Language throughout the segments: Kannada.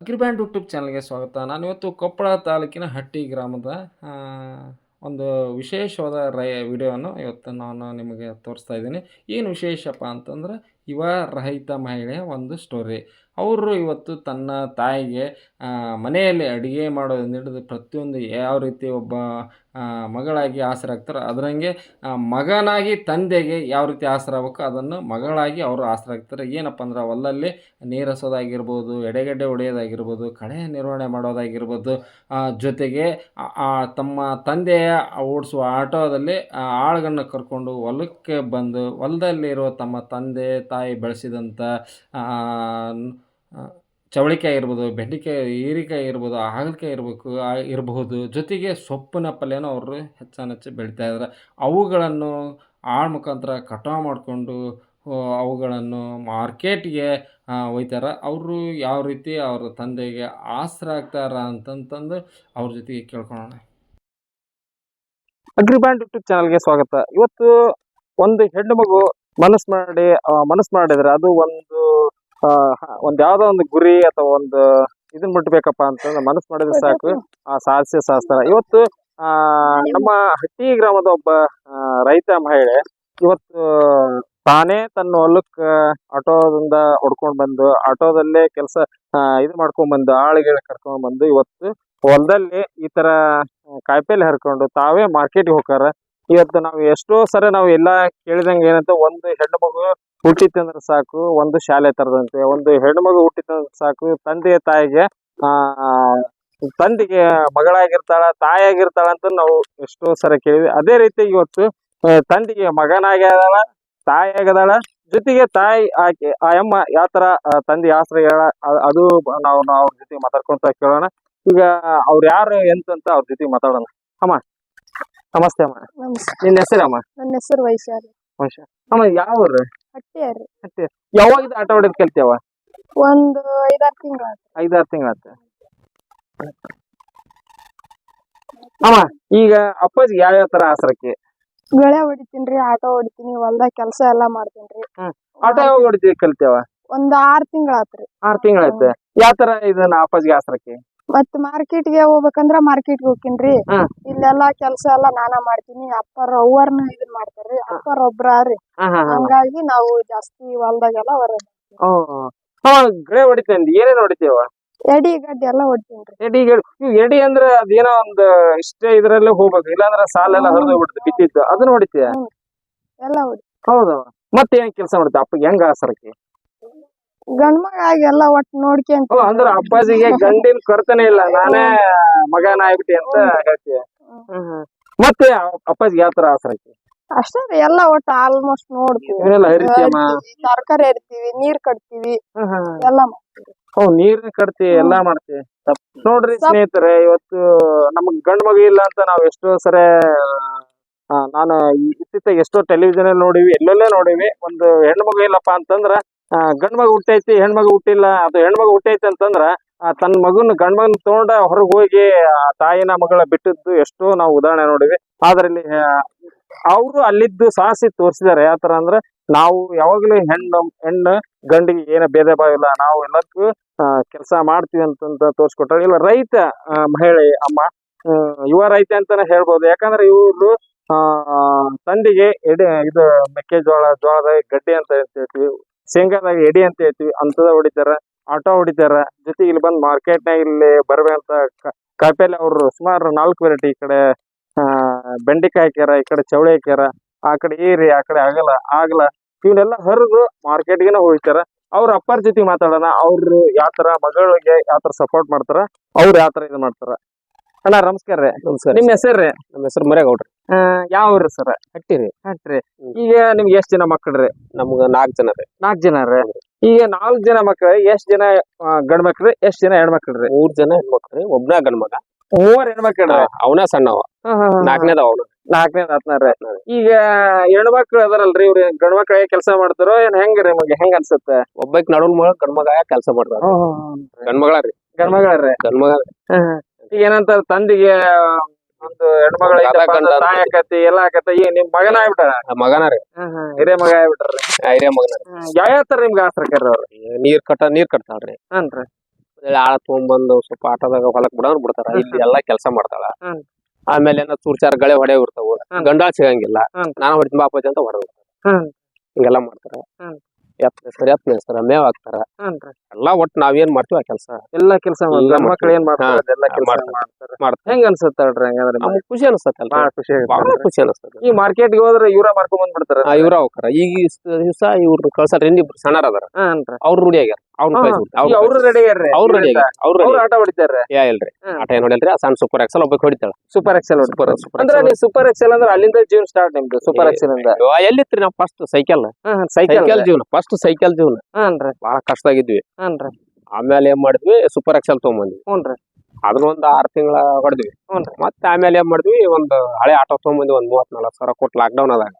ಅಗ್ರಿಬ್ಯಾಂಡ್ ಯೂಟ್ಯೂಬ್ ಚಾನಲ್ಗೆ ಸ್ವಾಗತ. ನಾನು ಇವತ್ತು ಕೊಪ್ಪಳ ತಾಲೂಕಿನ ಹಟ್ಟಿ ಗ್ರಾಮದ ಒಂದು ವಿಶೇಷವಾದ ರೈ, ವಿಡಿಯೋವನ್ನು ಇವತ್ತು ನಾನು ನಿಮಗೆ ತೋರಿಸ್ತಾ ಇದ್ದೀನಿ. ಏನು ವಿಶೇಷಪ್ಪ ಅಂತಂದ್ರೆ ಯುವ ರಹಿತ ಮಹಿಳೆಯ ಒಂದು ಸ್ಟೋರಿ ಅವರು ಇವತ್ತು ತನ್ನ ತಾಯಿಗೆ ಮನೆಯಲ್ಲಿ ಅಡುಗೆ ಮಾಡೋದ್ರಿಂದ ಹಿಡಿದು ಪ್ರತಿಯೊಂದು ಯಾವ ರೀತಿ ಒಬ್ಬ ಮಗಳಾಗಿ ಆಸರಾಗ್ತಾರೋ ಅದರಂಗೆ ಮಗನಾಗಿ ತಂದೆಗೆ ಯಾವ ರೀತಿ ಆಸರಾಗಬೇಕು ಅದನ್ನು ಮಗಳಾಗಿ ಅವರು ಆಸರಾಗ್ತಾರೆ. ಏನಪ್ಪ ಅಂದ್ರೆ ಹೊಲದಲ್ಲಿ ನೀರಸೋದಾಗಿರ್ಬೋದು, ಎಡೆಗಡ್ಡೆ ಹೊಡೆಯೋದಾಗಿರ್ಬೋದು ಕಳೆ ನಿರ್ವಹಣೆ ಮಾಡೋದಾಗಿರ್ಬೋದು ಜೊತೆಗೆ ತಮ್ಮ ತಂದೆಯ ಓಡಿಸುವ ಆಟೋದಲ್ಲಿ ಆಳುಗಳನ್ನ ಕರ್ಕೊಂಡು ಹೊಲಕ್ಕೆ ಬಂದು ಹೊಲದಲ್ಲಿರುವ ತಮ್ಮ ತಂದೆ ತಾಯಿ ಬೆಳೆಸಿದಂಥ ಚವಳಿಕಾಯಿ ಇರ್ಬೋದು, ಬೆಂಡೆಕಾಯಿ, ಹೀರಿಕಾಯಿ ಇರ್ಬೋದು, ಹಾಗಲಕಾಯಿ ಇರಬೇಕು ಇರಬಹುದು. ಜೊತೆಗೆ ಸೊಪ್ಪಿನ ಪಲ್ಯನೂ ಅವರು ಹೆಚ್ಚಾನೆಚ್ಚು ಬೆಳೀತಾ ಇದ್ದಾರೆ ಅವುಗಳನ್ನು ಆಳ್ ಮುಖಾಂತರ ಕಟಾವು ಮಾಡಿಕೊಂಡು ಅವುಗಳನ್ನು ಮಾರ್ಕೆಟ್ಗೆ ಒಯ್ತಾರೆ. ಅವರು ಯಾವ ರೀತಿ ಅವರ ತಂದೆಗೆ ಆಸರ ಆಗ್ತಾರ ಅಂತಂತಂದು ಅವ್ರ ಜೊತೆಗೆ ಕೇಳ್ಕೊಳ್ಳೋಣ. ಅಗ್ರಿಬ್ಯಾಂಡ್ ಯೂಟ್ಯೂಬ್ ಚಾನಲ್ಗೆ ಸ್ವಾಗತ. ಇವತ್ತು ಒಂದು ಹೆಣ್ಣು ಮಗು ಮನಸ್ಸು ಮಾಡಿ ಮನಸ್ಸು ಮಾಡಿದ್ರೆ ಅದು ಒಂದು ಒಂದ್ ಯಾವ್ದೋ ಒಂದು ಗುರಿ ಅಥವಾ ಒಂದು ಇದನ್ನ ಮುಟ್ಬೇಕಪ್ಪ ಅಂತಂದ್ರೆ ಮನಸ್ಸು ಮಾಡಿದ್ರೆ ಸಾಕು. ಆ ಸಾಧಿಸಿ ಸಾಧಿಸ್ತಾರ ಇವತ್ತು ಆ ನಮ್ಮ ಹಟ್ಟಿ ಗ್ರಾಮದ ಒಬ್ಬ ರೈತ ಮಹಿಳೆ ಇವತ್ತು ತಾನೇ ತನ್ನ ಹೊಲಕ್ಕ ಆಟೋದಿಂದ ಹೊಡ್ಕೊಂಡ್ ಬಂದು ಆಟೋದಲ್ಲೇ ಕೆಲಸ ಇದು ಮಾಡ್ಕೊಂಡ್ ಬಂದು ಆಳುಗಳ ಕರ್ಕೊಂಡ್ ಬಂದು ಇವತ್ತು ಹೊಲದಲ್ಲಿ ಈ ತರ ಕಾಯಿಪಲ್ಲೆ ಹರ್ಕೊಂಡು ತಾವೇ ಮಾರ್ಕೆಟ್ಗೆ ಹೋಗಾರ ಇವತ್ತು ನಾವು ಎಷ್ಟೋ ಸರಿ ನಾವು ಎಲ್ಲಾ ಕೇಳಿದಂಗೆ ಏನಂತ ಒಂದು ಹೆಣ್ಣು ಮಗು ಹುಟ್ಟಿತ್ತಂದ್ರೆ ಸಾಕು ಒಂದು ಶಾಲೆ ತರದಂತೆ ಒಂದು ಹೆಣ್ಣು ಮಗು ಹುಟ್ಟಿತ್ತಂದ್ರೆ ಸಾಕು ತಂದೆ ತಾಯಿಗೆ ಆ ತಂದೆಗೆ ಮಗಳಾಗಿರ್ತಾಳ ತಾಯಿಯಾಗಿರ್ತಾಳ ಅಂತ ನಾವು ಎಷ್ಟೋ ಸರ ಕೇಳಿದ್ವಿ. ಅದೇ ರೀತಿ ಇವತ್ತು ತಂದಿಗೆ ತಾಯಿ ಆಗದಾಳ ಜೊತೆಗೆ ತಾಯಿ ಆಕೆ ಆ ಅಮ್ಮ ಯಾವ ತರ ತಂದೆ ಆಶ್ರಯ ಅದು ನಾವು ನಾವು ಅವ್ರ ಜೊತೆ ಮಾತಾಡ್ಕೊಂತ ಕೇಳೋಣ. ಈಗ ಅವ್ರು ಯಾರು ಎಂತಂತ ಅವ್ರ ಜೊತೆ ಮಾತಾಡೋಣ. ಅಮ್ಮ ನಮಸ್ತೆ ಅಮ್ಮ. ನಿನ್ನ ಹೆಸರು ಹೆಸರಮ್ಮ ನನ್ನ ಹೆಸರು ವೈಶಾಲಿ. ಅಮ್ಮ ಯಾವ ಊರು ಹಟ್ಟಿಯಾರಿ ಯಾವಾಗ ಇದು ಆಟ ಹೊಡೆದ್ ಕಲ್ತ್ಯಾವ ಒಂದು ಐದಾರು ತಿಂಗಳ ಐದಾರು ತಿಂಗಳಾತ ಅಮ್ಮ ಈಗ ಅಪ್ಪಾಜಿ ಯಾವ ತರ ಆಸರಕ್ಕೆ? ಬೆಳೆ ಹೊಡಿತೀನ್ರಿ ಆಟೋ ಹೊಡಿತೀನಿ ಹೊಲ್ದಾಗ ಕೆಲಸ ಎಲ್ಲಾ ಮಾಡ್ತೀನ್ರಿ. ಆಟೋ ಯಾವಾಗ ಹೊಡಿತೀವಿ ಕಲ್ತೇವ ಒಂದ್ ಆರ್ ತಿಂಗಳ ಆತ್ರಿ. ಆರ್ ತಿಂಗಳಾಯ್ತು ಯಾವ ತರ ಇದನ್ನ ಅಪ್ಪಾಜಿಗೆ ಆಸರಕ್ಕೆ? ಮತ್ ಮಾರ್ಕೆಟ್ಗೆ ಹೋಗ್ಬೇಕಂದ್ರ ಮಾರ್ಕೆಟ್ ಹೋಗ್ತೀನ್ರಿ. ಇಲ್ಲೆಲ್ಲ ಇಲ್ಲೆಲ್ಲಾ ಕೆಲಸ ಎಲ್ಲಾ ನಾನಾ ಮಾಡ್ತೀನಿ. ಅಪ್ಪರ ಅವ್ವರ್ನ ಇದನ್ ಮಾಡ್ತಾರ್ರಿ. ಅಪ್ಪಾರ ಒಬ್ರ ರೀ ಹಾ ಹಾ ಹಾ ಹಂಗಾಗಿ ನಾವು ಜಾಸ್ತಿ ಹೊಲ್ದಾಗೆಲ್ಲ ಹೊರ ಓ ಹಾ. ಗಳೆ ಹೊಡಿತೇನೆ ಏನೇನ್ ಹೊಡಿತೇವ? ಎಡಿ ಗಡ್ಡಿ ಎಲ್ಲಾ ಹೊಡಿತೀನ್ರಿ. ಎಡಿ ಗಿಡ ಇವ್ ಎಡಿ ಅಂದ್ರ ಅದೇನೋ ಒಂದ್ ಇಷ್ಟೇ ಇದ್ರಲ್ಲೇ ಹೋಗ್ಬೇಕು. ಇಲ್ಲಾಂದ್ರ ಸಾಲೆಲ್ಲ ಹರಿದು ಬಿಡ್ತು ಬಿತ್ತಿದ್ದು. ಅದನ್ನ ಹೊಡಿತೀಯ? ಎಲ್ಲಾ ಹೊಡಿ ಹೌದವ ಮತ್ತೆ ಏನ್ ಕೆಲಸ ಮಾಡ್ತೀಯ? ಅಪ್ಪ ಹೆಂಗ ಆಸರಕ್ಕೆ? ಗಂಡ್ ಮಗ ಆಗಿ ಎಲ್ಲಾ ಒಟ್ ನೋಡ್ಕೊಂತ ಓ ಅಂದ್ರ ಅಪ್ಪಾಜಿಗೆ ಗಂಡಿನ ಕೊರತೆನೆ ಇಲ್ಲ ನಾನೇ ಮಗನ ಆಗ್ಬಿಟ್ಟಿ ಅಂತ ಹೇಳ್ತೀಯ ಮತ್ತೆ ಅ- ಅಪ್ಪಾಜಿಗೆ ಯಾವ ತರ ಆಸರಕ್ಕೆ ಅಷ್ಟೇ ರೀ ಎಲ್ಲಾ ಒಟ್ಟು ಆಲ್ಮೋಸ್ಟ್ ನೋಡ್ತೀವಿ. ಇವನ್ನೆಲ್ಲ ಹರಿತೀಯಮ್ಮ? ತರಕಾರಿ ಹರಿತೀವಿ ನೀರ್ ಕಟ್ತೀವಿ. ಎಲ್ಲ ಮಾಡ್ತೀವಿ. ಓ ನೀರ್ನ ಕಟ್ತಿ ಎಲ್ಲಾ ಮಾಡ್ತೀವಿ. ನೋಡ್ರಿ ಸ್ನೇಹಿತರೆ ಇವತ್ತು ನಮಗ್ ಗಂಡ್ ಮಗು ಇಲ್ಲ ಅಂತ ನಾವ್ ಎಷ್ಟೋ ಸರಿ ಆ, ನಾನು ಇತ್ತಿತ್ತ ಎಷ್ಟೋ ಟೆಲಿವಿಷನ್ ಅಲ್ಲಿ ನೋಡಿವಿ ಎಲ್ಲೆಲ್ಲೇ ನೋಡಿವಿ. ಒಂದು ಹೆಣ್ಣು ಮಗು ಇಲ್ಲಪ್ಪ ಅಂತಂದ್ರ ಗಂಡ್ ಮಗ ಹುಟ್ಟೈತಿ, ಹೆಣ್ಮಗ ಹುಟ್ಟಿಲ್ಲ. ಅದು ಹೆಣ್ಮಗ ಹುಟ್ಟೈತಿ ಅಂತಂದ್ರ ತನ್ನ ಮಗನ, ಗಂಡ್ ಮಗನ್ ತಗೊಂಡ ಹೊರಗ್ ಹೋಗಿ, ಆ, ತಾಯಿನ ಮಗಳ ಬಿಟ್ಟಿದ್ದು ಎಷ್ಟೋ ನಾವು ಉದಾಹರಣೆ ನೋಡಿವಿ ಆದ್ರೆ ಇಲ್ಲಿ ಅವರು ಅಲ್ಲಿದ್ದು ಸಾಹಸಿ ತೋರಿಸಿದಾರೆ ಯಾವ ಅಂದ್ರ, ನಾವು ಯಾವಾಗ್ಲೂ ಹೆಣ್ಣು ಹೆಣ್ಣು, ಗಂಡಿಗೆ ಏನ ಭೇದ ಭಾವ ಇಲ್ಲ. ನಾವು ಎಲ್ಲಕ್ಕೂ ಕೆಲಸ ಮಾಡ್ತೀವಿ ಅಂತ ತೋರ್ಸ್ಕೊಟ್ಟಾರೆ. ಇಲ್ಲ ರೈತ ಮಹಿಳೆ, ಅಮ್ಮ ಯುವ ರೈತ ಅಂತಾನೆ ಹೇಳ್ಬೋದು. ಯಾಕಂದ್ರೆ ಇವರು ಆ, ತಂಡಿಗೆ ಎಡೆ, ಇದು ಮೆಕ್ಕೆಜೋಳ, ಜೋಳದ ಗಡ್ಡೆ ಅಂತ ಹೇಳ್ತೀವಿ. ಶೇಂಗಾದಾಗ ಎಡಿ ಅಂತ ಹೇಳ್ತೀವಿ ಅಂತದ ಹೊಡಿತಾರ ಆಟೋ ಹೊಡಿತಾರ ಜೊತೆಗೆ ಇಲ್ಲಿ ಬಂದ್ ಮಾರ್ಕೆಟ್ನಾಗ ಇಲ್ಲಿ ಬರಬೇಕಂತ ಕಾಯಿಪಲ್ಲೆ ಅವರು ಸುಮಾರು ನಾಲ್ಕು ವೆರೈಟಿ ಈ ಕಡೆ ಆ ಬೆಂಡೆಕಾಯಿ ಹಾಕ್ಯಾರ ಈ ಕಡೆ ಚೌಳಿ ಹಾಕ್ಯಾರ ಆ ಕಡೆ ಏರಿ ಆ ಕಡೆ ಆಗಲ್ಲ ಆಗಲ್ಲ ಇವನ್ನೆಲ್ಲ ಹರಿದು ಮಾರ್ಕೆಟ್ಗೆನ ಹೋಗ್ತಾರ. ಅವ್ರ ಅಪ್ಪಾರ ಜೊತೆ ಮಾತಾಡೋಣ ಅವ್ರು ಯಾವ ತರ ಮಗಳಿಗೆ ಯಾವ ತರ ಸಪೋರ್ಟ್ ಮಾಡ್ತಾರ ಅವ್ರು ಯಾವ ತರ ಇದು ಮಾಡ್ತಾರ. ಅಣ್ಣ ನಮಸ್ಕಾರ ರೀ. ನಮಸ್ಕಾರ ನಿಮ್ ರೀ? ನಮ್ಮ ಹೆಸರು ಮರೇಗೌಡ್ರಿ ಯಾವ ಊರು ಸರ್? ಹಟ್ಟಿರಿ. ಹಟ್ರಿ. ಈಗ ನಿಮ್ಗೆ ಎಷ್ಟ್ ಜನ ಮಕ್ಕಳ್ರಿ ನಮ್ಗ ನಾಲ್ಕು ಜನ ರೀ. ನಾಲ್ಕ್ ಜನ ರೀ? ಈಗ ನಾಲ್ಕ್ ಜನ ಮಕ್ಳ ಎಷ್ಟ್ ಜನ ಗಂಡ್ ಮಕ್ಳ್ರಿ ಎಷ್ಟ್ ಜನ ಹೆಣ್ಮಕ್ಳ್ರಿ ಮೂರ್ ಜನ ಹೆಣ್ಮಕ್ಳು ರೀ ಒಬ್ನ ಗಂಡ್ ಮಗ ಮೂವರ್ ಹೆಣ್ಮಕ್ಳ್ರಿ ಅವನ ಸಣ್ಣವ. ನಾಲ್ಕನೇದ ಅವನು. ನಾಲ್ಕನೇ ಹತ್ತನಾರ ಈಗ ಹೆಣ್ಮಕ್ಳು ಅದರಲ್ರಿ ಇವ್ರ ಗಂಡ್ ಮಕ್ಳ ಕೆಲಸ ಮಾಡ್ತಾರೋ ಏನ್ ಹೆಂಗ್ರಿ ನಿಮಗೆ? ಹೆಂಗ್ ಅನ್ಸುತ್ತೆ? ಒಬ್ಬಕ್ ನಡುವನ್ ಮಗ ಗಂಡ ಮಗ ಕೆಲಸ ಮಾಡ್ತಾರ ಗಂಡ ಮಗಳ ರೀ. ಗಂಡ್ ಮಗಳ್ರಿ ಗಂಡ ಮಗ ಈಗ ಏನಂತಾರ ತಂದಿಗೆ ಒಂದು ಹೆಣ್ಮಗಳ. ತಾಯಿ ಆಕತಿ ಎಲ್ಲಾ ಆಕತಿ. ಈಗ ನಿಮ್ ಮಗನ ಆಗ್ಬಿಟ್ಟಾರ? ಮಗನ ರೀ ಹಿರೇ ಮಗ ಆಗ್ಬಿಟ್ರಿ ಹಿರಿಯ ಮಗನ ಯಾವ ಯಾವ ತರ ನಿಮ್ಗೆ ಆಸರ ಅವ್ರು ನೀರ್ ಕಟ್ಟ ನೀರ್ ಕಟ್ತಾಳ್ರಿ. ಹನ್ರಿ. ಆಳ ತಗೊಂಡ್ಬಂದು ಸ್ವಲ್ಪ ಆಟೋದಾಗ ಹೊಲಕ್ ಬಿಡೋರ್ ಬಿಡ್ತಾರ. ಇಲ್ಲಿ ಎಲ್ಲಾ ಕೆಲಸ ಮಾಡ್ತಾಳ. ಆಮೇಲೆ ಏನೋ ಚೂರ್ಚಾರ ಗಳೆ ಹೊಡೆ ಬಿಡ್ತಾವ ಗಂಡ ಗಂಡಾಳ ಸಿಗಂಗಿಲ್ಲ. ನಾನು ಹೊಡಿತೀನಿ ಬಾಪಾಜಿ ಅಂತ ಹೊಡೆದ ಹಿಂಗೆಲ್ಲ ಮಾಡ್ತಾರ ಹ್ಮ್. ಸರ್ ಮೇಸ್ತಾರ ಎತ್ ಮೇಸ್ತಾರ ಮೇವ್ ಹಾಕ್ತಾರ. ಹ್ಞೂನ್ರಿ ಎಲ್ಲಾ ಒಟ್ ನಾವೇನ್ ಮಾಡ್ತೀವಿ ಆ ಕೆಲಸ? ಎಲ್ಲಾ ಕೆಲಸ ಎಲ್ಲ ಗಂಡ್ ಮಕ್ಳು ಏನ್ ಮಾಡ್ತಾರ? ಹಾ, ಅದೆಲ್ಲ ಕೆಲಸ ಮಾಡ್ತಾರೆ. ಮಾಡ್ತಾರೆ. ಮಾಡ್ತಾರೆ. ಹೆಂಗ್ ಅನ್ಸುತ್ತೆ ನೋಡ್ರಿ ಹಂಗಂದ್ರೆ ನಮ್ಗ್? ಖುಷಿ ಅನ್ಸುತ್ತೆ ಬಾಳ ಖುಷಿ ಆಗುತ್ತೆ. ಖುಷಿ ಅನಸ್ತದ ಈ ಮಾರ್ಕೆಟ್ಗೆ ಹೋದ್ರೆ ಇವ್ರ ಮಾರ್ಕೊಂಡ್ ಬಂದ್ಬಿಡ್ತಾರ. ಇವ್ರ ಹೋಗ್ತಾರ ಈಗ ದಿವಸ ಇವ್ರು ಕಳ್ಸಾರ ಇನ್ನಿಬ್ರು ಸಣ್ಣರ ಅದಾರ. ಅವ್ರು ರೂಢಿ ಆಗ್ಯಾರ. ಅವ್ರು ರೆಡಿ ಅವ್ರು ರೆಡಿ ಅವ್ರು ರೆಡಿ ಆಟ ಹೊಡಿತಾರ್ರಿ. ಯಾ ಇಲ್ರಿ. ಆಟ ಏನ್ ಹೊಡಿಯಲ್ರಿ ಆ ಸಣ್ಣ ಸೂಪರ್ ಎಕ್ಸಲ್ ಒಬ್ಬ ಹೊಡಿತಾಳ. ಸೂಪರ್ ಎಕ್ಸೆಲ್ ಸೂಪರ್ ಸೂಪರ್ ಅಂದ್ರೆ ನೀವು ಸೂಪರ್ ಎಕ್ಸೆಲ್ ಅಂದ್ರೆ ಅಲ್ಲಿಂದ ಜೀವನ ಸ್ಟಾರ್ಟ್ ನಿಮ್ದು ಸೂಪರ್ ಎಕ್ಸೆಲ್ ಇಂದ. ಎಲ್ಲಿತ್ರಿ ನಾವ್ ಫಸ್ಟ್ ಸೈಕಲ್ ಸೈಕಲ್ ಜೀವನ ಫಸ್ಟ್ ಸೈಕಲ್ ಜೀವನ. ಹಾನ್ರಿ ಬಹಳ ಕಷ್ಟದಾಗಿದ್ವಿ ಹಾನ್ರಿ ಆಮೇಲೆ ಏನ್ ಮಾಡಿದ್ವಿ? ಸೂಪರ್ ಎಕ್ಸೆಲ್ ತಗೊಂಬಂದ್ವಿ. ಹ್ಞೂನ್ರಿ. ಅದನ್ನ ಒಂದ್ ಆರ್ ತಿಂಗಳ ಹೊಡೆದ್ವಿ. ಮತ್ತೆ ಆಮೇಲೆ ಏನ್ ಮಾಡಿದ್ವಿ? ಒಂದ್ ಹಳೆ ಆಟೋ ತಗೊಂಬಂದ್ವಿ ಒಂದ್ ಮೂವತ್ ನಾಲ್ಕು ಸಾವಿರ ಕೊಟ್ಟು ಲಾಕ್ ಡೌನ್ ಆದಾಗ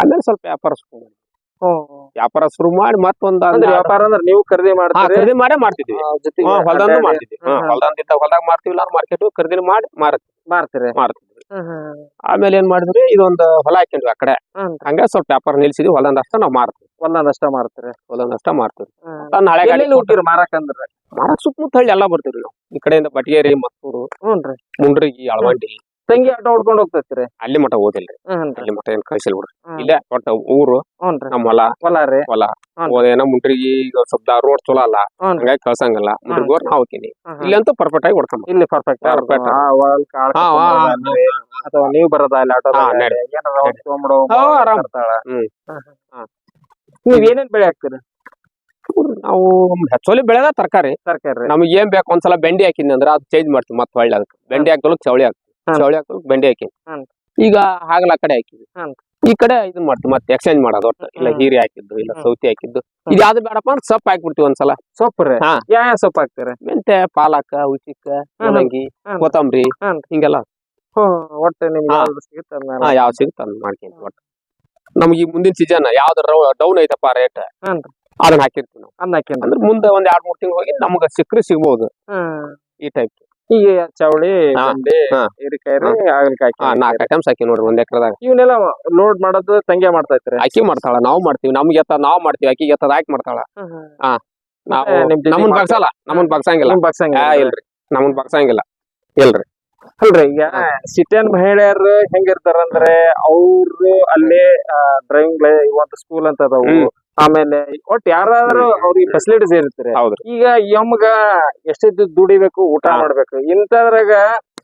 ಆಮೇಲೆ ಸ್ವಲ್ಪ ವ್ಯಾಪಾರ ವ್ಯಾಪಾರ ಶುರು ಮಾಡಿ ಮತ್ತೊಂದ್ ಅಂದ್ರೆ ವ್ಯಾಪಾರ ಅಂದ್ರೆ ನೀವು ಖರೀದಿ ಮಾಡ್ತೀರಿ? ಖರೀದಿ ಮಾಡೇ ಮಾಡ್ತಿದ್ವಿ. ಹೊಲದಂದು ಜೊತೆಗೆ ಹೊಲ್ದಂದು ಅಡ್ಡಾಡಿ ಮಾಡ್ತಿದ್ವಿ. ಹೊಲದಂದ ಹೊಲದಾಗ ಮಾಡ್ತೀವಿ ಇಲ್ಲ ಮಾರ್ಕೆಟ್ ಖರೀದಿ ಮಾಡಿ ಮಾರತ್ವಿ ಮಾರ್ತೀರಿ. ಹ್ಮ್ ಆಮೇಲೆ ಏನ್ ಮಾಡಿದ್ರಿ ಇದೊಂದು ಹೊಲ ಹಾಕೊಂಡ್ವಿ ಆ ಕಡೆ. ಹಂಗ ಸ್ವಲ್ಪ ವ್ಯಾಪಾರ ನಿಲ್ಸಿದ್ವಿ ಹೊಲಂದ ಅಷ್ಟ ನಾವ್ ಮಾರ್ತೀವಿ. ಹೊಲ್ದಂದ್ ಅಷ್ಟ ಮಾರ್ತೀರಿ ಹೊಲಂದ ಅಷ್ಟ ಮಾರ್ತೀವಿ. ನಾಳೆ ಗಾಡಿ ಎಲ್ಲೆಲ್ಲಿ ಹೋಗ್ತೀರಿ ಮಾರಕ್ ಅಂದ್ರೆ? ಮಾರಕ್ ಸುತ್ತಮುತ್ತ ಹಳ್ಳಿ ಎಲ್ಲಾ ಬರ್ತೀವಿ ನಾವು. ಈ ಕಡೆಯಿಂದ ಬಟಗೇರಿ ಮತ್ತೂರು ಮುಂಡ್ರಿಗಿ ಅಳವಂಡಿ ತಂಗಿ ಆಟೋ ಹೊಡ್ಕೊಂಡ್ ಹೋಗ್ತೈತ್ರಿ ಅಲ್ಲಿ ಮಠ ಓದಿಲ್ರಿ. ಅಲ್ಲಿ ಮಠ ಏನ್ ಕಳ್ಸಿಲ್ ಬಿಡ್ರಿ. ಇಲ್ಲೇ ಒಟ್ಟ ಊರು ಹ್ಞೂನ್ರಿ ನಮ್ಮ ಹೊಲ. ಹೊಲ ರೀ. ಹೊಲ. ಏನ ಮುಂಡ್ರಿಗಿ ಈಗ ಸ್ವಲ್ಪ ರೋಡ್ ಚಲೋ ಅಲ್ಲ. ಹ್ಞೂನ್ರಿ ಹಂಗಾಗಿ ಕಳ್ಸಂಗಲ್ಲ. ಮುಂಡ್ರಿಗಿ ಹೋರ್ ನಾವ್ ಹೋಗ್ತೀನಿ. ಇಲ್ಲಂತೂ ಪರ್ಫೆಕ್ಟ್ ಆಗಿ ಹೊಡ್ಕೊಂಬ ಇಲ್ಲಿ ಪರ್ಫೆಕ್ಟ್ Perfect. ಕಾಳ್ ಹಾ, ಹಾ, ಹಾ, ಅಥವಾ ನೀವು ಬರೋದ ಅಲ್ಲಿ ಆಟೋ ಹಾ, ನಡಿ. ಹಾ, ಆರಾಮ್. ಹ್ಮ್. ನೀವ್ ಏನೇನ್ ಬೆಳೆ ಹಾಕ್ತೀರಿ? ನಾವು ಹೆಚ್ಚೋಲಿ ಬೆಳೆದ ತರಕಾರಿ. ತರಕಾರಿ ನಮ್ಗೆ ಏನ್ ಬೇಕು ಒಂದ್ಸಲ ಬೆಂಡಿ ಹಾಕಿದ್ನಿ ಅಂದ್ರೆ ಅದು ಚೇಂಜ್ ಮಾಡ್ತೀವಿ ಮತ್ತೆ ಹೊಳ್ಳಿ ಅದಕ್ಕೆ. ಬೆಂಡಿ ಹಾಕಲು ಚವಳಿ ಹಾಕ್ತೀವಿ. ಹ್ಮ್. ಚವಳಿ ಬೆಂಡೆ ಹಾಕಿ. ಈಗ ಹಾಗಲ ಕಡೆ ಹಾಕಿದ್ವಿ ಈ ಕಡೆ ಇದನ್ನ ಮಾಡ್ತೀವಿ ಮತ್ತೆ ಎಕ್ಸ್ಚೇಂಜ್ ಮಾಡೋದು ಒಟ್ಟು. ಇಲ್ಲ. ಹೀರಿ ಹಾಕಿದ್ದು ಇಲ್ಲ. ಸೌತಿ ಹಾಕಿದ್ದು. ಇದು ಯಾವ್ದು ಬೇಡಪ್ಪ ಅಂದ್ರೆ ಸೊಪ್ಪು ಹಾಕ್ಬಿಡ್ತೀವಿ ಒಂದ್ಸಲ. ಸೊಪ್ಪು ರೀ? ಹಾ. ಯಾ ಸೊಪ್ಪು ಹಾಕ್ತಾರೆ? ಮೆಂತೆ ಪಾಲಕ ಉಚಿಕ್ಕ ಮೂಲಂಗಿ ಕೊತ್ತಂಬರಿ. ಹಿಂಗೆಲ್ಲ. ಒಟ್ಟು ನಿಮ್ಗೆ ಯಾವ ಸಿಗುತ್ತೆ ಅದನ್ನ ಮಾಡ್ಕೊಂತೀವಿ ಒಟ್ಟು. ನಮ್ಗೆ ಈ ಮುಂದಿನ ಸೀಸನ್ ಯಾವ್ದು ಡೌನ್ ಐತಪ್ಪ ರೇಟ್. ಅದನ್ನ ಹಾಕಿರ್ತೀವಿ ನಾವು. ಅದನ್ನ ಹಾಕಿ ಅಂದ್ರೆ ಮುಂದೆ ಒಂದ್ ಎರಡ್ ಮೂರ್ ತಿಂಗಳು ಹೋಗಿ ನಮ್ಗೆ ಸಿಕ್ಕರೆ ಸಿಗ್ಬೋದು. ಹ್ಮ್. ಈ ಟೈಪ್ ಈಗ ಚವಳಿ ಹಾ, ಬಂಡಿ ಹಾ. ಹೀರಿಕಾಯಿ ರೀ ಹಾಗಲಕಾಯಿ ಹಾ ನಾಲ್ಕು ಐಟಮ್ಸ್ ಹಾಕಿ ನೋಡ್ರಿ ಒಂದ್ ಎಕರೆದಾಗ. ಇವನ್ನೆಲ್ಲ ಲೋಡ್ ಮಾಡೋದು ತಂಗೆ ಇತ್ತು ಅಕ್ಕಿ ಮಾಡ್ತಾಳ ನಾವು ಮಾಡ್ತೀವಿ ನಮ್ಗೆ ಎತ್ತ ನಾವ್ ಮಾಡ್ತೀವಿ ಅಕ್ಕಿಗೆ ಎತ್ತದ ಹಾಕಿ ಮಾಡ್ತಾಳ. ನಾವು ಮತ್ತೆ ನಿಮ್ ಜೊತೆ ನಮ್ಮನ್ ಮಾಡ್ತಾ- ಬಗ್ಸಲ್ಲ ನಮ್ಮನ್ ಬಗ್ಸಂಗಿಲ್ಲ. ನಿಮ್ ಬಗ್ಸಂಗಿಲ್ಲ. ಆ, ಇಲ್ರಿ. ನಮ್ಮನ್ ಬಗ್ಸಂಗಿಲ್ಲ. ಇಲ್ರಿ. ಅಲ್ರಿ ಈಗ ಸಿಟಿಯನ್ ಮಹಿಳೆಯರು ಹೆಂಗಿರ್ತಾರ ಅಂದ್ರೆ ಅವ್ರು ಅಲ್ಲೇ ಡ್ರೈವಿಂಗ್ ಒಂದು ಸ್ಕೂಲ್ ಅಂತ ಅದಾವು. ಹ್ಮ್. ಆಮೇಲೆ ಒಟ್ ಯಾರಾದ್ರೂ ಅವ್ರಿಗೆ ಫೆಸಿಲಿಟೀಸ್ ಇರುತ್ತೆ. ಹೌದ್ರಿ ಈಗ ಯಮ್ಗ ಎಷ್ಟಿದ್ದು ದುಡಿಬೇಕು ಊಟ. ಮಾಡ್ಬೇಕು ಇಂಥದ್ರಾಗ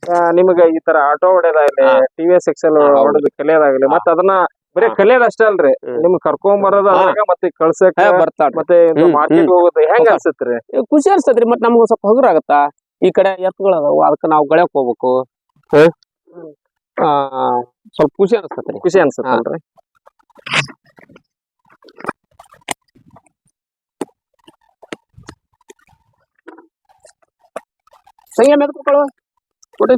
ಆ, ನಿಮ್ಗ ಈ ತರ ಆಟೋ ಹೊಡೆದಾಗ್ಲಿ ಹಾ. ಟಿ ವಿ ಎಸ್ ಎಕ್ಸೆಲ್ ಹೊಡೆದು ಕಲಿಯೋದಾಗ್ಲಿ. ಮತ್ತ ಅದನ್ನ ಬರೀ. ಕಲಿಯೋದ್ ಅಷ್ಟೇ ಅಲ್ರಿ. ನಿಮ್ಗೆ ಕರ್ಕೊಂಡ್ ಬರೋದ್ ಮತ್ತೆ ಕಳ್ಸಕ್ ಏ, ಮತ್ತೆ ಮಾರ್ಕೆಟ್. ಹೋಗೋದು ಹೆಂಗ್ ಅನ್ಸುತ್ತೆ ಅನ್ಸತ್ರಿ ಖುಷಿ ಅನ್ಸತ್ರಿ ಮತ್ ನಮ್ಗೆ ಸ್ವಲ್ಪ ಹಗುರ ಆಗತ್ತಾ? ಈ ಕಡೆ ಎತ್ತುಗಳು ಅದಕ್ಕೆ ನಾವು ಗಳಕ್ ಹೋಗ್ಬೇಕು. ಆ, ಸ್ವಲ್ಪ ಖುಷಿ ಅನ್ಸತ್ತೆ ಖುಷಿ ಅನ್ಸತ್ತಲ್ರಿ. ಸಂಯಮ ಮೇಲೆ ಕೂತ್ಕೊಳ್ಳು. ನೋಡ್ರಿ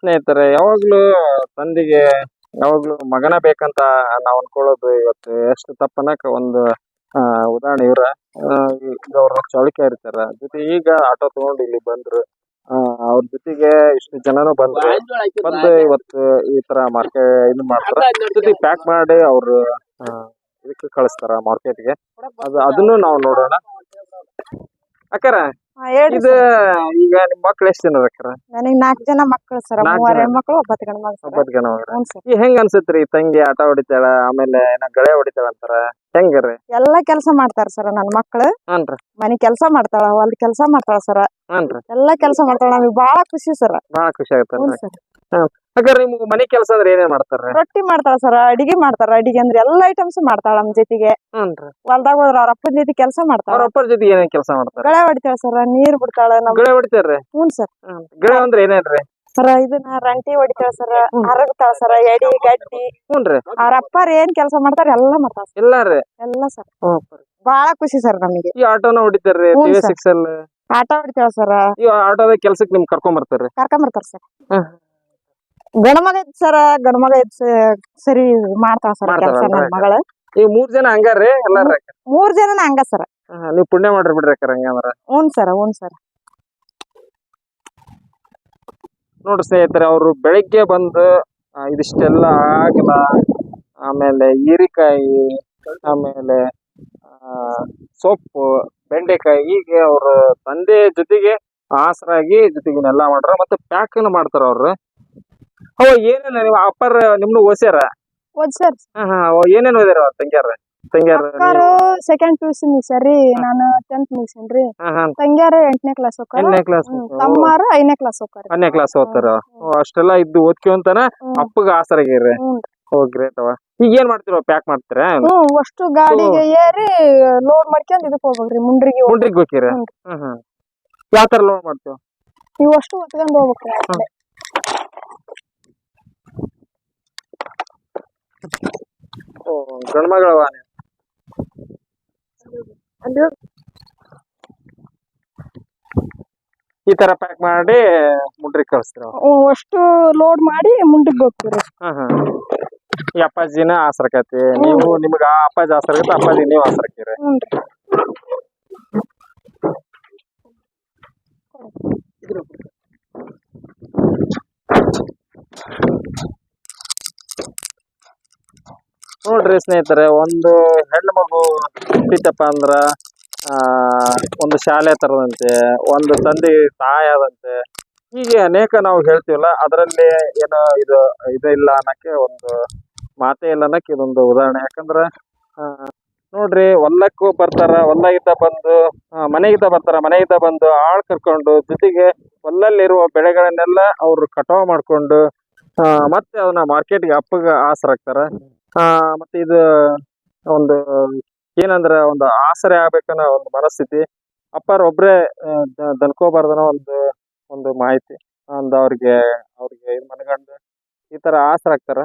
ಸ್ನೇಹಿತರೆ, ಯಾವಾಗ್ಲೂ ತಂದಿಗೆ, ಯಾವಾಗ್ಲೂ ಮಗನ ಬೇಕಂತ ನಾವ್ ಅನ್ಕೊಳ್ಳೋದು ಇವತ್ತು ಎಷ್ಟು ತಪ್ಪನಕ ಒಂದು ಉದಾಹರಣೆ ಇವ್ರ. ಅವ್ರ ಚೌಳಿಕೆ ಇರ್ತಾರ ಜೊತೆ ಈಗ ಆಟೋ ತಗೊಂಡು ಇಲ್ಲಿ ಬಂದ್ರು. ಅವ್ರ ಜೊತೆಗೆ ಇಷ್ಟು ಜನನು ಬಂದ್ರು ಬಂದು ಇವತ್ತು ಈ ತರ ಮಾರ್ಕೆಟ್ ಇದು ಮಾಡ್ತಾರ. ಜೊತೆ ಪ್ಯಾಕ್ ಮಾಡಿ ಅವ್ರು ಇದಕ್ಕೆ ಕಳಿಸ್ತಾರ ಮಾರ್ಕೆಟ್ಗೆ ಅದು ಅದನ್ನು ನಾವು ನೋಡೋಣ. ಅಕ್ಕಾರ ಹೇಳ್ರಿ ಇದು ಈಗ ನಿಮ್ ಮಕ್ಳು ಎಷ್ಟ್ ಜನ ಅಕ್ಕಾರ ನನಗ್ ನಾಲ್ಕ್ ಜನ ಮಕ್ಕಳು ಸರ್ ನಾಲ್ಕ್ ಮೂವರ್ ಜನ? ಹೆಣ್ಮಕ್ಳು ಒಬ್ಬತ್ ಗಂಡ ಮಗ ಒಬ್ಬತ್ ಗಣ ಹ್ಞೂ ಸರ್. ಈ ಹೆಂಗ್ ಅನ್ಸತ್ರಿ ತಂಗಿ ಆಟ ಹೊಡಿತಾಳ ಆಮೇಲೆ ಏನ ಗಳೆ ಹೊಡಿತಾಳ ಅಂತಾರ? ಹೆಂಗ್ರಿ? ಎಲ್ಲಾ ಕೆಲಸ ಮಾಡ್ತಾರ ಸರ್ ನನ್ ಮಕ್ಳು. ಹನ್ರಿ. ಮನಿ ಕೆಲಸ ಮಾಡ್ತಾಳ ಹೊಲ್ದ ಕೆಲಸ ಮಾಡ್ತಾಳ ಸರ್. ಹನ್ರಿ. ಎಲ್ಲಾ ಕೆಲಸ ಮಾಡ್ತಾಳ ನಮಗ್ ಬಾಳ ಖುಷಿ ಸರ್. ಬಾಳ ಖುಷಿ ಹ್ಞೂ ಆಗತ್ತಲ್ರಿ ಸರ್. ಹಾಗಾದ್ರೆ ನಿಮ್ಗೆ ಮನೆ ಕೆಲಸ ಅಂದ್ರೆ ಏನೇನ್ ಮಾಡ್ತಾರೆ? ರೊಟ್ಟಿ ಮಾಡ್ತಾಳ ಸರ್ ಅಡಿಗೆ ಮಾಡ್ತಾರ. ಅಡಿಗೆ ಅಂದ್ರೆ ಎಲ್ಲಾ ಐಟಮ್ಸ್ ಮಾಡ್ತಾಳ ನಮ್ ಜೊತೆಗೆ. ಹ್ಞೂನ್ರಿ. ಹೊಲ್ದಾಗ ಹೋದ್ರ ಅವ್ರ ಅಪ್ಪನ ಜೊತೆ ಕೆಲಸ ಮಾಡ್ತಾಳ. ಅವ್ರ ಅಪ್ಪರ ಜೊತೆ ಏನೇನ್ ಕೆಲಸ ಮಾಡ್ತಾರ? ಗಳೆ ಹೊಡಿತಾಳ ಸರ್ ನೀರ್ ಬಿಡ್ತಾಳ ನಮ್ ಗಳೆ ಹೊಡಿತಾರ್ರಿ? ಹ್ಞೂ ಸರ್ ಗಳೆ ಅಂದ್ರೆ ಏನೇನ್ರಿ? ಸರ್ ಇದನ್ನ ರಂಟಿ ಹೊಡಿತಾಳ ಸರ್ ಹರಗ್ತಾಳ ಸರ್ ಎಡಿ ಗಟ್ಟಿ ಹ್ಞೂನ್ರಿ. ಅವ್ರ ಅಪ್ಪಾರ ಏನ್ ಕೆಲಸ ಮಾಡ್ತಾರ ಎಲ್ಲಾ ಮಾಡ್ತಾರ sir. ಎಲ್ಲ ಎಲ್ಲಾ ಸರ್ ಬಹಳ ಬಾಳ ಖುಷಿ ಸರ್ ನಮಗೆ. ಈ ಆಟೋನ ಹೊಡಿತಾರ್ರಿ ಹ್ಞೂ ಟಿ ವಿ sir. ಸಿಕ್ಸ್ ಅಲ್ಲಿ. ಆಟ ಹೊಡಿತಾಳ ಸರ್ ಈ ಆಟೋದ ಕೆಲ್ಸಕ್ಕೆ ನಿಮ್ ಕರ್ಕೊಂಡ್ ಬರ್ತಾರ್ರಿ ಕರ್ಕೊಂಬರ್ತಾರ ಸರ್ ಗಂಡ್ಮಗ ಇದ್ ಸರ ಗಣಮಗ ಸ- ಸರಿ ಮಾಡ್ತಾಳ ಸರ್ ಮಗಳ ಕೆಲಸ ನನ್ ಮಗಳು. ಈ ಮೂರ್ ಜನ ಹಂಗಾರ್ರಿ ಎಲ್ಲಾರ ಮೂರ್ ಜನ ಹಂಗ ಸರ್. ನೀವ್ ಪುಣ್ಯ ಮಾಡ್ರಿ ಬಿಡ್ರಿ ಅಕ್ಕಾರ ಹಂಗಂದ್ರ ಹ್ಞೂ ಸರ್ ಹ್ಞೂ ಸರ್. ನೋಡ್ರಿ ಸ್ನೇಹಿತರೆ ಅವರು ಬೆಳಿಗ್ಗೆ ಬಂದು ಆ, ಇದಿಷ್ಟೆಲ್ಲ ಆಗಲ ಆಮೇಲೆ ಹೀರಿಕಾಯಿ ಆಮೇಲೆ ಆ, ಸೊಪ್ಪು ಬೆಂಡೆಕಾಯಿ ಹೀಗೆ ಅವ್ರ ತಂದೆ ಜೊತೆಗೆ ಆಸರಾಗಿ ಜೊತೆಗೆ ಎಲ್ಲ ಮಾಡ್ರ ಮತ್ತೆ ಪ್ಯಾಕನ್ನು ಮಾಡ್ತಾರ ಅವ್ರು. ಅವ ಏನೇನ ನೀವು ಅಪ್ಪರ್ ನಿಮ್ನು ಓಸ್ಯಾರ ಓದ್ ಸರ್. ಹಾ ಹಾ ಅವ ಏನೇನ್ ಓದ್ಯಾರ ಅವ್ರ ತಂಗ್ಯಾರ? ತಂಗ್ಯಾರ ಅಕ್ಕಾರು ಸೆಕೆಂಡ್ ಪಿ ಯು ಸಿ ಮುಗಿಸ್ಯಾರಿ ನಾನು ಟೆಂತ್ ಮುಗಿಸೇನ್ರಿ ಹಾ ಹಾ. ತಂಗ್ಯಾರ ಎಂಟನೇ ಕ್ಲಾಸ್ ಹೋಗ್ತಾರ ಎಂಟನೇ ಕ್ಲಾಸ್ ತಮ್ಮಾರ ಐದನೇ ಕ್ಲಾಸ್ ಹೋಗ್ತಾರ ಹನ್ನೇ ಕ್ಲಾಸ್ ಓದ್ತಾರ ಓ, ಅಷ್ಟೆಲ್ಲ ಇದ್ದು ಓದ್ಕೊಂತಾನ ಅಪ್ಪಗ ಆಸರಾಗಿರ್ರಿ ಹ್ಮ್. ಓ ಗ್ರೇಟ್ ಅವ ಈಗ ಏನ್ ಮಾಡ್ತೀರ ಪ್ಯಾಕ್ ಮಾಡ್ತೀರಾ? ಹ್ಮ್ ಅಷ್ಟು ಗಾಡಿಗೆ ಏರಿ ಲೋಡ್ ಮಾಡ್ಕೊಂಡ್ ಇದಕ್ ಹೋಗ್ಬೇಕ್ರಿ ಮುಂಡ್ರಿಗೆ ಹೋಗ್- ಮುಂಡ್ರಿಗೆ ಹೋಗಿರ ಹ್ಮ್. ಹ್ಮ್ ಹ್ಮ್. ಯಾವ ತರ ಲೋಡ್ ಮಾಡ್ತೀವಿ ಇವ್ ಅಷ್ಟು ಹೊತ್ಕೊಂಡ್ ಹೋಗ್ಬೇಕ್ರಿ. ಆ ಕಡೆ. ಅಲ್ಲಿ ಈ ತರ ಪ್ಯಾಕ್ ಮಾಡಿ ಮುಂಡ್ರಿಗೆ ಕಳಿಸ್ತೀರ ಅಷ್ಟು ಲೋಡ್ ಮಾಡಿ ಮುಂಡಿಗೆ ಹೋಗ್ತೀರಿ? ಹಾ ಹಾ ಈ ಅಪ್ಪಾಜಿನ ಆಸರಕತಿ ನೀವು ನಿಮ್ಗ ಆ ಅಪ್ಪಾಜಿ ಆಸರಕತಿ ಅಪ್ಪಾಜಿ ನೀವು ಆಸರಕಿರಿ ನೋಡ್ರಿ ಸ್ನೇಹಿತರೆ, ಒಂದು ಹೆಣ್ಣು ಮಗು ಹುಟ್ಟಿತಪ್ಪ ಅಂದ್ರ ಒಂದು ಶಾಲೆ ತರದಂತೆ, ಒಂದು ತಂದೆ ತಾಯಾದಂತೆ ಹೀಗೆ ಅನೇಕ ನಾವು ಹೇಳ್ತೀವಲ್ಲ, ಅದರಲ್ಲಿ ಏನೋ ಇದು ಇದು ಇಲ್ಲ ಅನ್ನಕ್ಕೆ ಒಂದು ಮಾತೇ ಇಲ್ಲ ಅನ್ನಕ್ಕೆ ಇದೊಂದು ಉದಾಹರಣೆ. ಯಾಕಂದ್ರ ನೋಡ್ರಿ, ಹೊಲಕ್ಕೂ ಬರ್ತಾರ ಹೊಲಗಿದ್ದ ಬಂದು ಮನೆಗಿದ್ದ ಬರ್ತಾರ ಮನೆಗಿದ್ದ ಬಂದು ಆಳ್ ಕರ್ಕೊಂಡು ಜೊತೆಗೆ ಹೊಲಲ್ಲಿರುವ ಬೆಳೆಗಳನ್ನೆಲ್ಲ ಅವ್ರು ಕಟಾವ್ ಮಾಡ್ಕೊಂಡು ಮತ್ತೆ ಅದನ್ನ ಮಾರ್ಕೆಟ್ಗೆ ಅಪ್ಪಗ ಆಸರಾಗ್ತಾರ ಆ ಮತ್ತೆ ಇದು ಒಂದು ಏನಂದ್ರ ಒಂದು ಆಸರೆ ಆಗ್ಬೇಕನ್ನೋ ಒಂದು ಮನಸ್ಥಿತಿ. ಅಪ್ಪಾರ ಒಬ್ರೆ ಆ, ಒಂದು ಒಂದು ಮಾಹಿತಿ. ಒಂದು ಅವ್ರಿಗೆ ಅವ್ರಿಗೆ ಮನಗಂಡು ಈ ತರ ಆಸರಾಗ್ತಾರ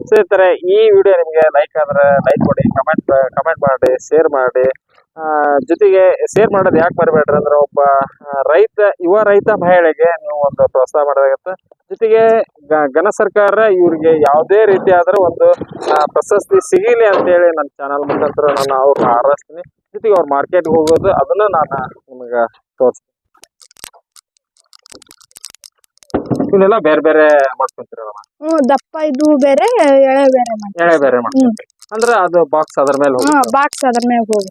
ಸ್ನೇಹಿತರೆ ಈ ವಿಡಿಯೋ ನಿಮ್ಗೆ ಲೈಕ್ ಆದ್ರೆ ಲೈಕ್ ಕೊಡಿ ಕಮೆಂಟ್ ಕಮೆಂಟ್ ಮಾಡಿ ಶೇರ್ ಮಾಡಿ. ಜೊತೆಗೆ ಶೇರ್ ಮಾಡೋದು ಯಾಕೆ ಬರಬೇಡ್ರಿ ಅಂದ್ರೆ ಒಬ್ಬ ರೈತ ಯುವ ರೈತ ಮಹಿಳೆಗೆ ನೀವು ಒಂದು ಪ್ರೋತ್ಸಾಹ ಮಾಡಬೇಕಾಗತ್ತೆ. ಜೊತೆಗೆ ಘನ ಸರ್ಕಾರ ಇವರಿಗೆ ಯಾವುದೇ ರೀತಿ ಆದ್ರೆ ಒಂದು ಪ್ರಶಸ್ತಿ ಸಿಗಲಿ ಅಂತೇಳಿ ನನ್ನ ಚಾನಲ್ ಮುಖಾಂತರ ನಾನು ಅವ್ರನ್ನ ಹಾರೈಸ್ತೀನಿ. ಜೊತೆಗೆ ಅವ್ರ ಮಾರ್ಕೆಟ್ಗೆ ಹೋಗೋದು ಅದನ್ನ ನಾನು ನಿಮಗೆ ತೋರಿಸ್ತೀನಿ. ಇವನ್ನೆಲ್ಲ ಬೇರೆ ಬೇರೆ ಮಾಡ್ಕೊಂತೀರಲ್ಲ ದಪ್ಪ ಇದು ಬೇರೆ ಎಳೆ ಬೇರೆ ಎಳೆ ಬೇರೆ ಮಾಡ್ಕೊಂತೀರಿ. ಅಂದ್ರೆ ಅದು ಬಾಕ್ಸ್ ಅದ್ರ ಮೇಲೆ ಬಾಕ್ಸ್ ಅದ್ರ ಮೇಲೆ ಹೋಗಿ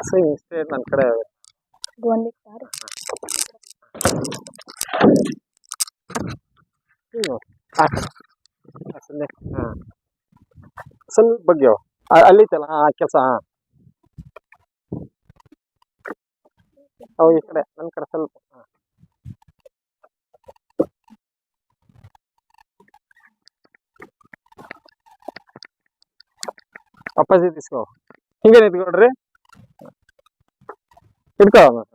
ಇದೊಂದು ಇಷ್ಟು ನನ್ನ ಕಡೆ ಒಂದಿಟ್ಟು ಸಾರು. ಹಾಂ. ಸ್ವಲ್ಪ ಬಗ್ಗೆ ಅಲ್ಲಿತ್ತಲ್ಲ ಹಾಂ ಕೆಲಸ ಹಾಂ ಅವು ಈ ಕಡೆ ನನ್ನ ಕಡೆ ಸ್ವಲ್ಪ ಹಾ. ಅಪ್ಪಾಜಿ ತಿಸ್ಕೋ ಹಿಂಗೆ ನಿಂತ್ಕೊಳ್ರಿ por calma.